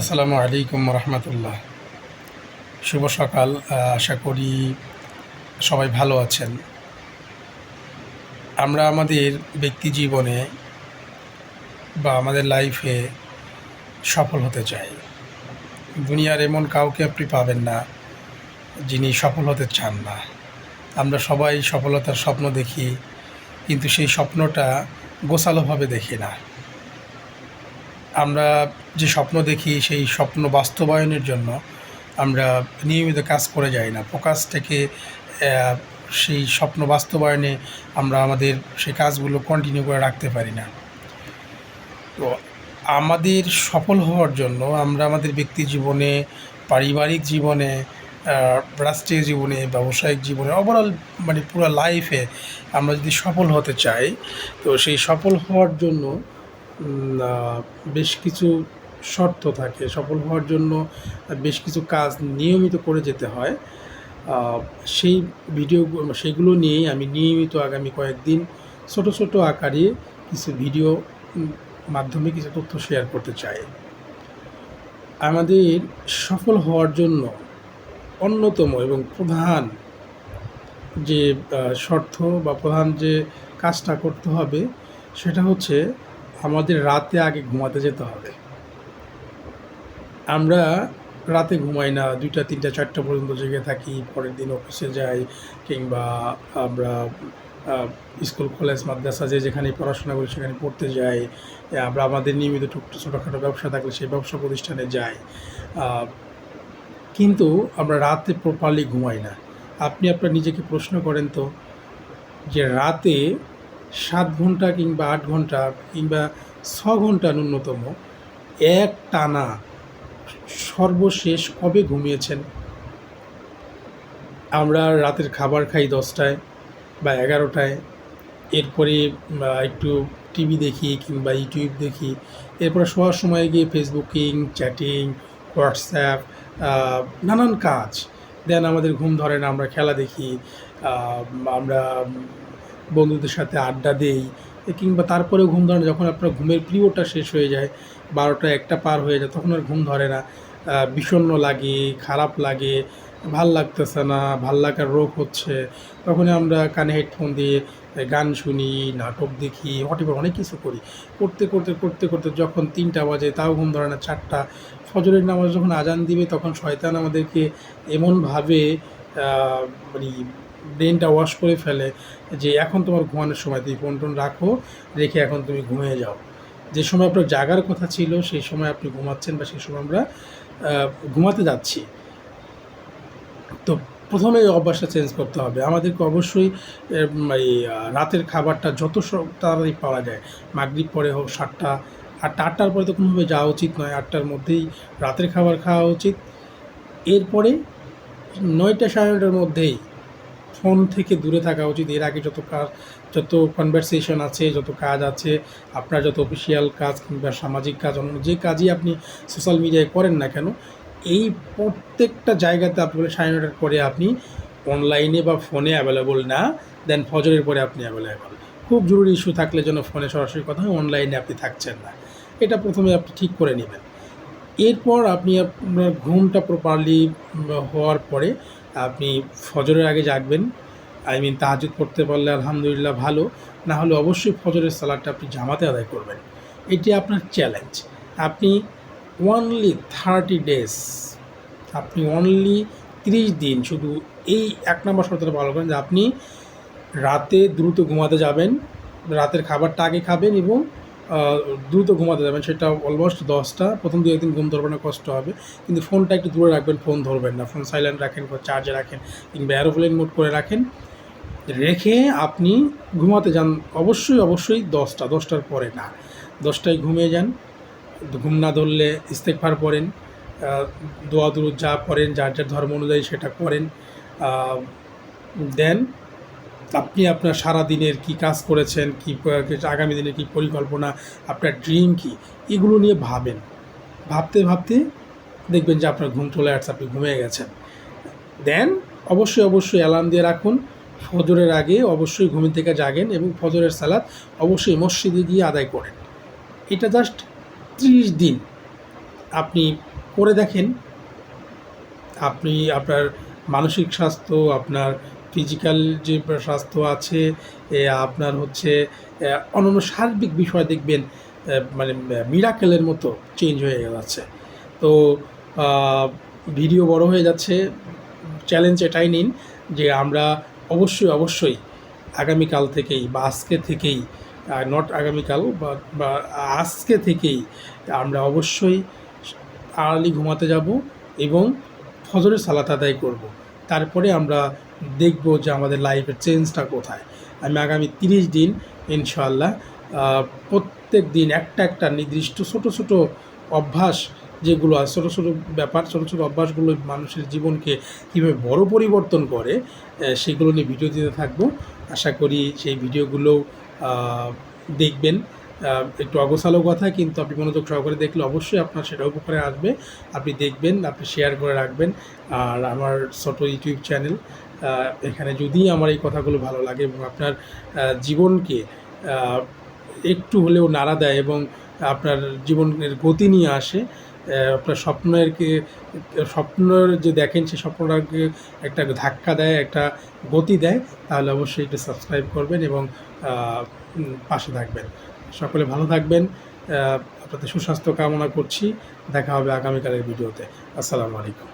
আসসালামু আলাইকুম রহমতুল্লাহ। শুভ সকাল আশা করি সবাই ভালো আছেন। আমরা আমাদের ব্যক্তি জীবনে বা আমাদের লাইফে সফল হতে চাই। দুনিয়ার এমন কাউকে আপনি পাবেন না যিনি সফল হতে চান না। আমরা সবাই সফলতার স্বপ্ন দেখি, কিন্তু সেই স্বপ্নটা গোছালোভাবে দেখি না। আমরা যে স্বপ্ন দেখি, সেই স্বপ্ন বাস্তবায়নের জন্য আমরা নিয়মিত কাজ করে যাই না। ফোকাস থেকে সেই স্বপ্ন বাস্তবায়নে আমরা আমাদের সেই কাজগুলো কন্টিনিউ করে রাখতে পারি না। তো আমাদের সফল হওয়ার জন্য আমরা আমাদের ব্যক্তি জীবনে, পারিবারিক জীবনে রাষ্ট্রীয় জীবনে, ব্যবসায়িক জীবনে ওভারঅল মানে পুরো লাইফে আমরা যদি সফল হতে চাই, তো সেই সফল হওয়ার জন্য বেশ কিছু শর্ত থাকে। সফল হওয়ার জন্য বেশ কিছু কাজ নিয়মিত করে যেতে হয়। সেই ভিডিও সেগুলো নিয়েই আমি নিয়মিত আগামী কয়েকদিন ছোট ছোট আকারে কিছু ভিডিও মাধ্যমে কিছু তথ্য শেয়ার করতে চাই। আমাদের সফল হওয়ার জন্য অন্যতম এবং প্রধান যে শর্ত বা প্রধান যে কাজটা করতে হবে সেটা হচ্ছে আমাদের রাতে আগে ঘুমাতে যেতে হবে। আমরা রাতে ঘুমাই না, দুইটা, তিনটা, চারটা পর্যন্ত জেগে থাকি, পরের দিন অফিসে যাই কিংবা আমরা স্কুল কলেজ মাদ্রাসা যে যেখানে পড়াশোনা করি সেখানে পড়তে যাই। আমরা আমাদের নিয়মিত ছোটোখাটো ব্যবসা থাকলে সেই ব্যবসা প্রতিষ্ঠানে যাই। কিন্তু আমরা রাতে প্রপারলি ঘুমাই না। আপনি আপনার নিজেকে প্রশ্ন করেন তো, যে রাতে সাত ঘণ্টা কিংবা আট ঘণ্টা কিংবা ছ ঘণ্টা ন্যূনতম এক টানা সর্বশেষ কবে ঘুমিয়েছেন? আমরা রাতের খাবার খাই দশটায় বা এগারোটায়। এরপরে একটু টিভি দেখি কিংবা ইউটিউব দেখি। এরপরে শোয়ার সময় গিয়ে ফেসবুকিং, চ্যাটিং, হোয়াটসঅ্যাপ নানান কাজ। দেন আমাদের ঘুম ধরে না, আমরা খেলা দেখি আমরা বন্ধুদের সাথে আড্ডা দেই কিংবা তারপরেও ঘুম ধরে না যখন আপনার ঘুমের পিরিয়ডটা শেষ হয়ে যায় বারোটা একটা পার হয়ে যায় তখন আর ঘুম ধরে না। আহ, বিষণ্ণ লাগে খারাপ লাগে ভালো লাগতেছে না ভালো লাগার রোগ হচ্ছে। তখনই আমরা কানে হেডফোন দিয়ে গান শুনি নাটক দেখি হোয়াটেভার অনেক কিছু করি। করতে করতে করতে করতে যখন তিনটা বাজে তাও ঘুম ধরে না চারটা। ফজরের নামাজ যখন আজান দিবে তখন শয়তান আমাদেরকে এমনভাবে মানে ব্রেনটা ওয়াশ করে ফেলে যে এখন তোমার ঘুমানোর সময় তুমি ফোন টোন রাখো, রেখে এখন তুমি ঘুমিয়ে যাও। যে সময় আপনার জাগার কথা ছিল, সেই সময় আপনি ঘুমাচ্ছেন বা সেই সময় আমরা ঘুমাতে যাচ্ছি। তো প্রথমে এই অভ্যাসটা চেঞ্জ করতে হবে। আমাদেরকে অবশ্যই এই রাতের খাবারটা যত তাড়াতাড়ি পাওয়া যায়, মাগরিব পরে হোক, সাতটা, আটটা, আটটার পরে তো কোনোভাবে যাওয়া উচিত নয়, আটটার মধ্যেই রাতের খাবার খাওয়া উচিত। এরপরে নয়টা, সাড়ে নয়টার মধ্যেই ফোন থেকে দূরে থাকা উচিত। এর আগে যত কাজ, যত কনভারসেশন আছে, যত কাজ আছে, আপনার যত অফিসিয়াল কাজ কিংবা সামাজিক কাজ, অন্য যে কাজই আপনি সোশ্যাল মিডিয়ায় করেন না কেন, এই প্রত্যেকটা জায়গাতে আপনি সাড়ে নটার পরে আপনি অনলাইনে বা ফোনে অ্যাভেলেবল না দেন ফজরের পরে আপনি অ্যাভেলেবল খুব জরুরি ইস্যু থাকলে যেন ফোনে সরাসরি কথা হয় অনলাইনে আপনি থাকছেন না। এটা প্রথমে আপনি ঠিক করে নেবেন। এরপর আপনি আপনার ঘুমটা প্রপারলি হওয়ার পরে আপনি ফজরের আগে জাগবেন। আই মিন তাহাজুদ পড়তে পারলে আলহামদুলিল্লাহ ভালো। না হলে অবশ্যই ফজরের সালাদটা আপনি জামাতে আদায় করবেন। এটি আপনার চ্যালেঞ্জ আপনি ওনলি থার্টি ডেজ আপনি অনলি তিরিশ দিন শুধু এই এক নম্বর শর্তটা ভালো করেন যে আপনি রাতে দ্রুত ঘুমাতে যাবেন, রাতের খাবারটা আগে খাবেন এবং দ্রুত ঘুমাতে যাবেন। সেটা অলমোস্ট দশটা। প্রথম দু একদিন ঘুম ধরবে না, কষ্ট হবে। কিন্তু ফোনটা একটু দূরে রাখবেন, ফোন ধরবেন না। ফোন সাইলেন্ট রাখেন বা চার্জে রাখেন কিংবা অ্যারোপ্লেন মোড করে রাখেন। রেখে আপনি ঘুমাতে যান অবশ্যই অবশ্যই দশটা। দশটার পরে না। দশটায় ঘুমিয়ে যান। ঘুম না ধরলে ইস্তেকফার পড়েন। দোয়া দুরুদ যা পড়েন, যার যার ধর্ম অনুযায়ী সেটা করেন। দেন আপনি আপনার সারা দিনের কি কাজ করেছেন, কি আগামী দিনের কি পরিকল্পনা, আপনার ড্রিম কি, এগুলো নিয়ে ভাবেন। ভাবতে ভাবতে দেখবেন যে আপনার ঘুম চলে আসছে, আপনি ঘুমিয়ে গেছেন। দেন অবশ্যই অবশ্যই অ্যালার্ম দিয়ে রাখুন। ফজরের আগে অবশ্যই ঘুম থেকে জাগেন এবং ফজরের সালাদ অবশ্যই মসজিদে গিয়ে আদায় করেন। এটা জাস্ট ত্রিশ দিন। আপনি করে দেখেন। আপনি আপনার মানসিক স্বাস্থ্য, আপনার ফিজিক্যাল যে স্বাস্থ্য আছে আপনার হচ্ছে অন্যান্য সার্বিক বিষয় দেখবেন মানে মিরাকেলের মতো চেঞ্জ হয়ে যাচ্ছে। তো ভিডিও বড় হয়ে যাচ্ছে চ্যালেঞ্জ এটাই নিন যে আমরা অবশ্যই অবশ্যই আগামীকাল থেকেই বা আজকে থেকেই নট আগামীকাল বা আজকে থেকেই আমরা অবশ্যই আড়ালি ঘুমাতে যাব এবং ফজরের সালাত আদায় করব। তারপরে আমরা দেখব যে আমাদের লাইফের চেঞ্জটা কোথায়। আমি আগামী তিরিশ দিন ইনশাল্লাহ প্রত্যেক দিন একটা একটা নির্দিষ্ট ছোট ছোট অভ্যাস যেগুলো আছে, ছোটো ছোটো ব্যাপার, ছোটো ছোটো অভ্যাসগুলো মানুষের জীবনকে কীভাবে বড় পরিবর্তন করে সেগুলো নিয়ে ভিডিও দিতে থাকব। আশা করি সেই ভিডিওগুলো দেখবেন। একটু অগোছালো কথা, কিন্তু আপনি মনোযোগ সহকারে দেখলে অবশ্যই আপনার সেটা উপকারে আসবে। আপনি দেখবেন, আপনি শেয়ার করে রাখবেন। আর আমার ছোট ইউটিউব চ্যানেল এখানে যদি আমার এই কথাগুলো ভালো লাগে এবং আপনার জীবনকে একটু হলেও নাড়া দেয় এবং আপনার জীবনের গতি নিয়ে আসে আপনার স্বপ্নের কে- স্বপ্নের যে দেখেন সেই স্বপ্নটাকে একটা ধাক্কা দেয়, একটা গতি দেয়, তাহলে অবশ্যই একটু সাবস্ক্রাইব করবেন এবং পাশে থাকবেন। সকলে ভালো থাকবেন। আপনাদের সুস্বাস্থ্য কামনা করছি। দেখা হবে আগামীকালের ভিডিওতে। আসসালামু আলাইকুম।